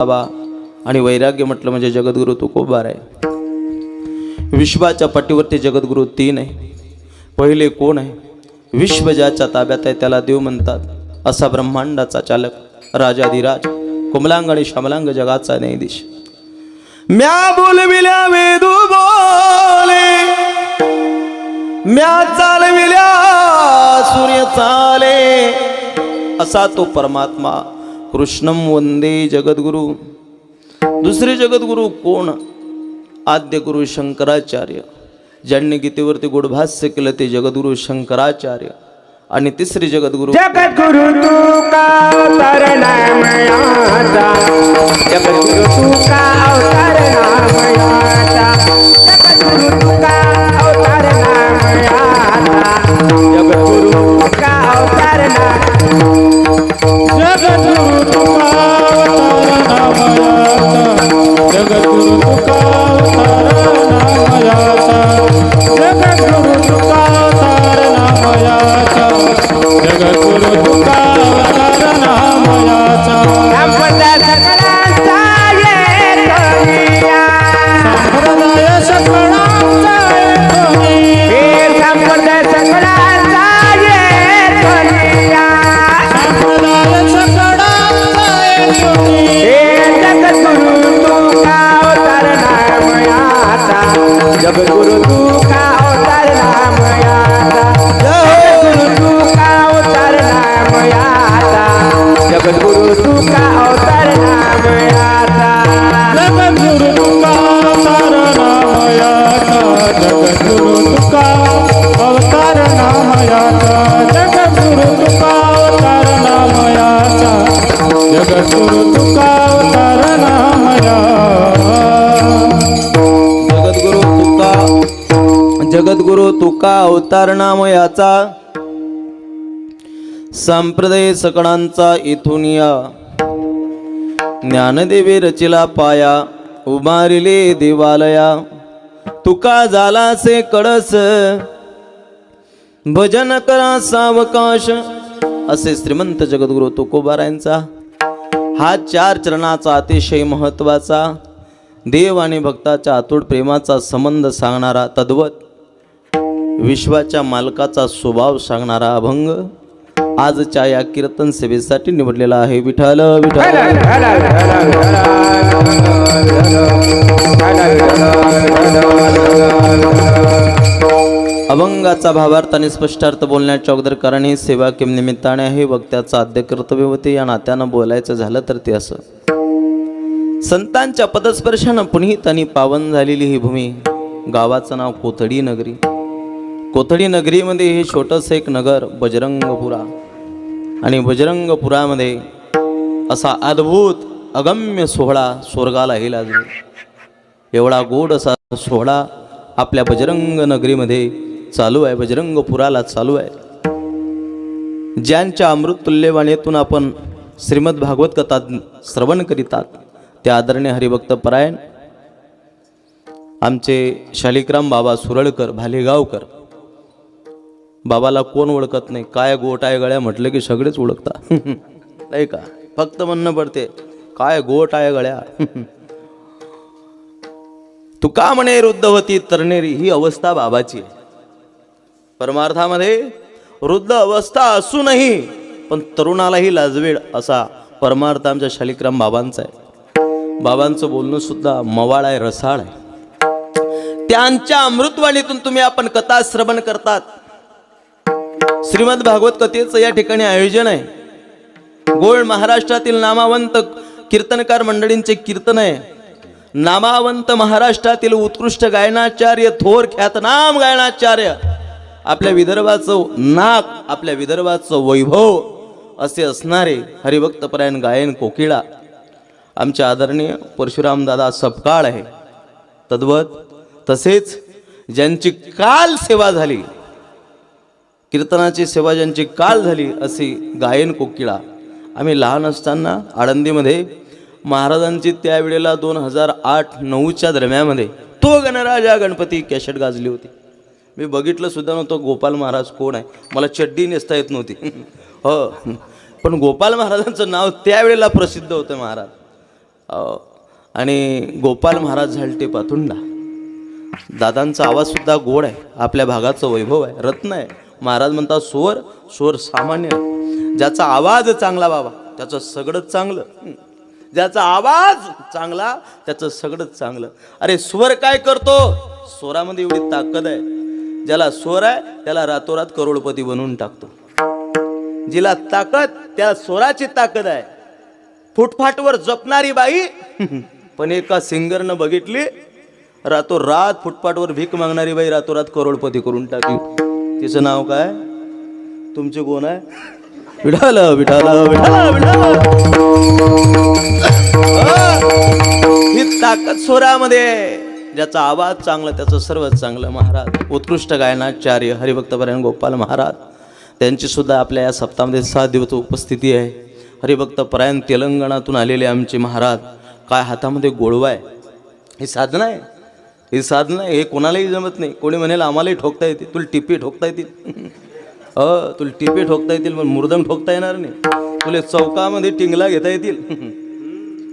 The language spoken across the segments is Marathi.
बाबा आणि वैराग्य म्हटलं म्हणजे जगद्गुरू तुकोबार आहे. विश्वाच्या पाठीवरती जगद्गुरू तीन आहे. पहिले कोण आहे? विश्व ज्याच्या ताब्यात आहे त्याला देव म्हणतात. असा ब्रह्मांडाचा चालक राजाधिराज कुमलांग आणि श्यामलांग जगाचा न्यायाधीश. म्या बोलविल्या वेदू बोले. म्या चालविल्या सूर्य चाले. असा तो परमात्मा कृष्णम वंदे जगद्गुरु। दुसरे जगद्गुरु कोण? आद्य गुरु शंकराचार्य। ज्यांनी गीतेवरती गुडभास्य केलं ते जगद्गुरु शंकराचार्य. आणि तिसरे जगद्गुरु जगद्गुरु तू का जगद्गुरु तू जगद्गुरु तुका अवतार नाम याचा. संप्रदाय सकळांचा इथून या. ज्ञानदेवी रचिला पाया उभारिले देवालया. तुका झालासे कळस भजन करा सावकाश असे श्रीमंत जगद्गुरु तुकोबारायांचा. हा चार चरणाचा अतिशय महत्त्वाचा देव आणि भक्ताच्या अतूट प्रेमाचा संबंध सांगणारा तद्वत. विश्वाच्या मालकाचा स्वभाव सांगणारा अभंग आजच्या या कीर्तन सेवेसाठी निवडलेला आहे. विठाल विठाल अभंगाचा भावार्थ आणि स्पष्टार्थ बोलण्याच्या अगोदर कारण ही सेवा किम निमित्ताने आहे वक्त्याचं आद्य कर्तव्य होते. या नात्यानं बोलायचं झालं तर ते असं. संतांच्या पदस्पर्शानं पुनीत आणि पावन झालेली ही भूमी. गावाचं नाव कोथडी नगरी. कोथडी नगरीमध्ये हे छोटंसं एक नगर बजरंगपुरा. आणि बजरंगपुरामध्ये असा अद्भुत अगम्य सोहळा स्वर्गाला हिला एवढा गोड असा सोहळा आपल्या बजरंग नगरीमध्ये चालू आहे बजरंगपुराला चालू आहे. ज्यांच्या अमृततुल्यवाणीतून आपण श्रीमद भागवत कथा श्रवण करीतात त्या आदरणीय हरिभक्त परायण आमचे शालिकराम बाबा सुरळकर भालेगावकर बाबाला कोण ओळखत नाही? काय गोट आहे गळ्या? म्हटलं की सगळेच ओळखता. नाही का? फक्त म्हणणं पडते काय गोट आहे गळ्या? तू का म्हणे वृद्ध होती? तरणेरी ही अवस्था बाबाची आहे. परमार्थामध्ये वृद्ध अवस्था असूनही पण तरुणालाही लाजवेळ असा परमार्थ आमच्या शालिक्राम बाबांचा आहे. बाबांचं बोलणं सुद्धा मवाळ आहे रसाळ आहे. त्यांच्या अमृतवाणीतून तुम्ही आपण कथा श्रवण करतात. श्रीमद भागवत कथेचं या ठिकाणी आयोजन आहे. गोळ महाराष्ट्रातील नामावंत कीर्तनकार मंडळींचे कीर्तन आहे. नामावंत महाराष्ट्रातील उत्कृष्ट गायनाचार्य थोर ख्यातनाम गायनाचार्य आपल्या विदर्भाचं नाक आपल्या विदर्भाचं वैभव असे असणारे हरिभक्तपरायण गायन कोकिळा आमचे आदरणीय परशुराम दादा सपकाळ आहे. तद्वत तसेच ज्यांची काल सेवा झाली कीर्तनाची सेवा ज्यांची काल झाली अशी गायन कोकिळा. आम्ही लहान असताना आळंदीमध्ये महाराजांची त्यावेळेला दोन हजार आठ नऊच्या दरम्यामध्ये तो गणराजा गणपती कॅशेट गाजली होती. मी बघितलं सुद्धा नव्हतं गोपाल महाराज कोण आहे. मला चड्डी नेसता येत नव्हती. हो. पण गोपाल महाराजांचं नाव त्यावेळेला प्रसिद्ध होतं महाराज. आणि गोपाल महाराज झालटे पातुंडा दादांचा आवाज सुद्धा गोड आहे. आपल्या भागाचं वैभव आहे. रत्न आहे. महाराज म्हणतात स्वर स्वर सामान्य ज्याचा आवाज चांगला बाबा त्याचं सगळंच चांगलं. ज्याचा आवाज चांगला त्याचं सगळंच चांगलं. अरे स्वर काय करतो? स्वरामध्ये एवढी ताकद आहे. ज्याला स्वर आहे त्याला रातोरात करोडपती बनवून टाकतो. जिला ताकद त्या स्वराची ताकद आहे. फुटफाटवर जपणारी बाई पण एका सिंगरनं बघितली रातोरात फुटपाटवर भीक मागणारी बाई रातोरात करोडपती करून टाकली. तिचं नाव काय? तुमचे कोण आहे? विठाल विठाल विठाल विठाल. ही ताकद स्वरामध्ये. ज्याचा आवाज चांगला त्याचं सर्वच चांगलं. महाराज उत्कृष्ट गायनाचार्य हरिभक्तपरायण गोपाल महाराज त्यांची सुद्धा आपल्या या सप्ताहामध्ये सात दिवस उपस्थिती आहे. हरिभक्त परायण तेलंगणातून आलेले आमचे महाराज काय हातामध्ये गोळवा आहे? ही साधना आहे? ही साधना हे कोणालाही जमत नाही. कोणी म्हणेल आम्हालाही ठोकता येते तुला टिपी ठोकता येतील. अ तुला टिपी ठोकता येतील पण मुर्दम ठोकता येणार नाही. तुला चौकामध्ये टिंगला घेता येतील.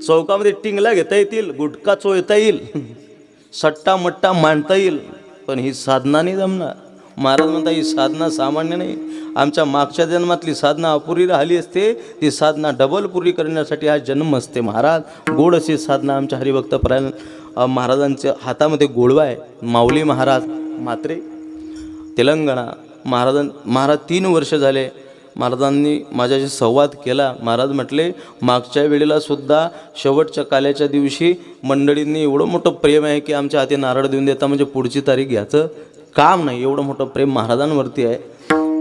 चौकामध्ये टिंगला घेता येतील गुटखा चोळता येईल सट्टा मट्टा मांडता येईल पण ही साधना नाही जमणार. महाराज म्हणता ही साधना सामान्य नाही. आमच्या मागच्या जन्मातली साधना अपुरी राहिली असते. ती साधना डबल पुरी करण्यासाठी हा जन्म असते महाराज. गोड अशी साधना आमच्या हरिभक्त प्राण महाराजांच्या हातामध्ये गोडवा आहे. माऊली महाराज मात्रे तेलंगणा महाराजां महाराज तीन वर्ष झाले. महाराजांनी माझ्याशी संवाद केला. महाराज म्हटले मागच्या वेळेला सुद्धा शेवटच्या काल्याच्या दिवशी मंडळींनी एवढं मोठं प्रेम आहे की आमच्या हाती नारळ देऊन देता म्हणजे पुढची तारीख घ्यायचं काम नाही. एवढं मोठं प्रेम महाराजांवरती आहे.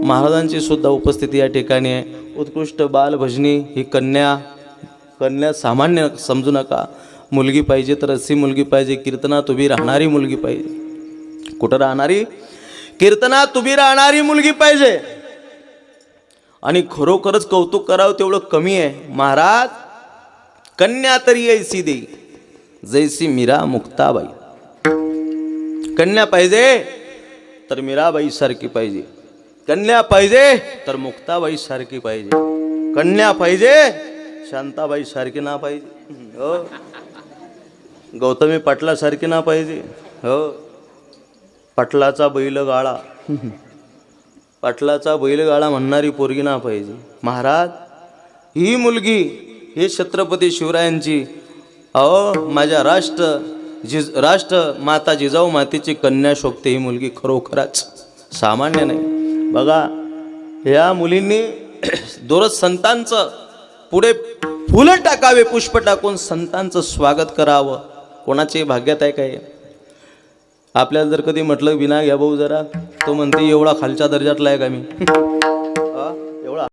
महाराजांची सुद्धा उपस्थिती या ठिकाणी आहे. उत्कृष्ट बालभजनी ही कन्या कन्या सामान्य समजू नका. मुलगी पाहिजे तर अशी मुलगी पाहिजे कीर्तनात उभी राहणारी मुलगी पाहिजे. कुठं राहणारी? कीर्तनात उभी राहणारी मुलगी पाहिजे. आणि खरोखरच कौतुक करावं तेवढं कमी आहे. महाराज कन्या तरी ऐसी देई जैसी मीरा मुक्ताबाई. कन्या पाहिजे तर मीराबाई सारखी पाहिजे. कन्या पाहिजे तर मुक्ताबाई सारखी पाहिजे. कन्या पाहिजे शांताबाई सारखी ना पाहिजे. हो. गौतमी पाटलासारखी ना पाहिजे. हो. पाटलाचा बैल गाळा पाटलाचा बैलगाडा म्हणणारी पोरगी ना पाहिजे. महाराज ही मुलगी हे छत्रपती शिवरायांची अहो माझ्या राष्ट्र जिज राष्ट्र माता जिजाऊ मातेची कन्या शोभते ही मुलगी खरोखरच. सामान्य नाही. बघा या मुलींनी दोरच संतांचं पुढे फुलं टाकावे पुष्प टाकून संतांचं स्वागत करावं. कोणाचे भाग्यात आहे काय? आपल्याला जर कधी म्हटलं विना घ्या भाऊ जरा तो म्हणते एवढा खालच्या दर्जातला आहे का मी?